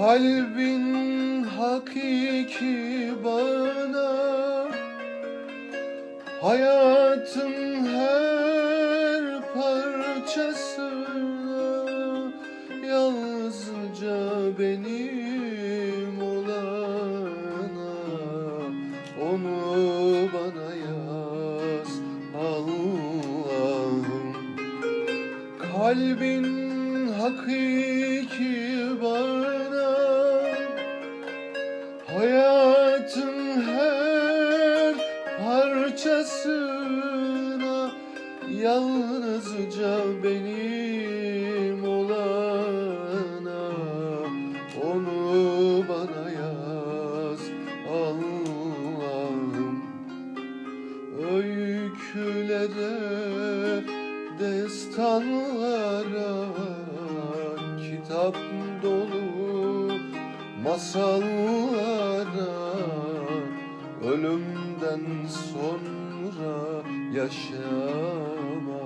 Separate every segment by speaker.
Speaker 1: Kalbin hakiki bana Hayatın her parçasına Yalnızca benim olana Onu bana yaz Allah'ım. Kalbin hakiki Hayatın her parçasına Yalnızca benim olana Onu bana yaz Allah'ım. Öykülere, destanlara Kitap dolu masallara Ölümden sonra yaşama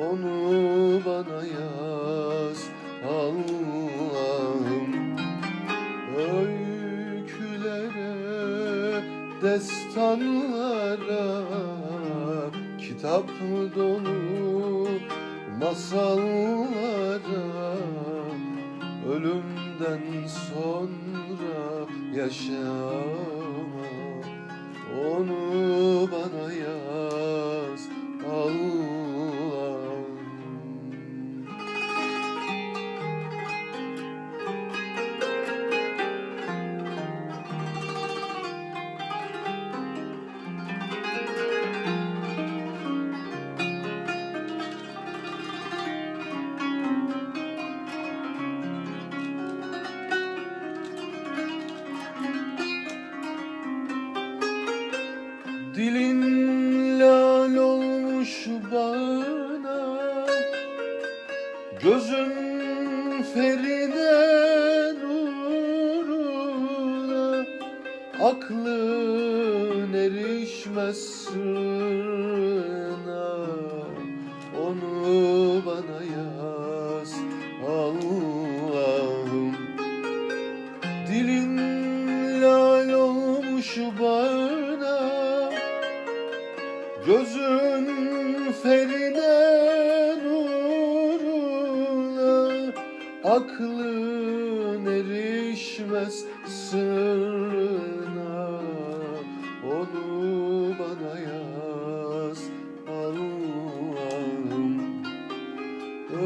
Speaker 1: Onu bana yaz Allah'ım. Öykülere, destanlara Kitap dolu masallara Ölümden sonra yaşama Dilin lal olmuş bana Gözün feride nuruna Aklın erişmez sırrına Onu bana Gözün feride nuruna Aklın erişmez sırrına. Onu bana yaz Allah'ım.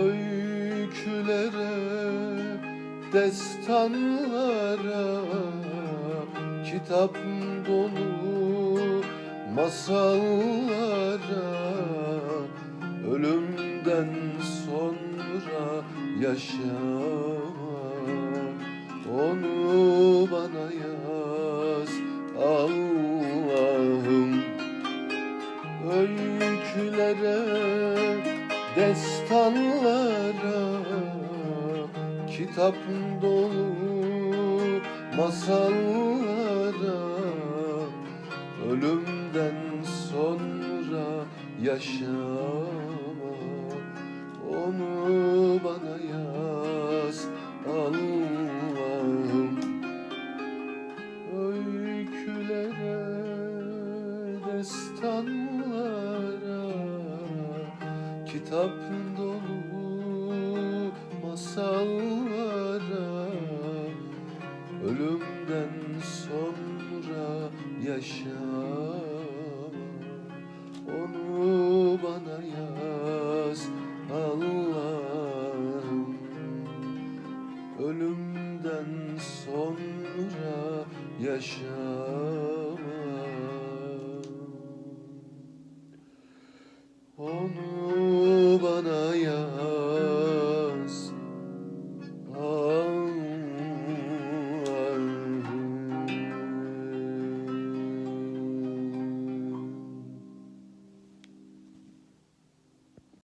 Speaker 1: Öykülere, destanlara Kitap dolu masallara Ölümden sonra yaşama. Onu bana yaz Allah'ım. Öykülere, destanlara Kitap dolu masallara Ölümden sonra yaşama Onu bana yaz Allah'ım. Öykülere, destanlara Kitap dolu masallara Ölümden sonra yaşama. Onu bana yaz Allah'ım. Ölümden sonra yaşama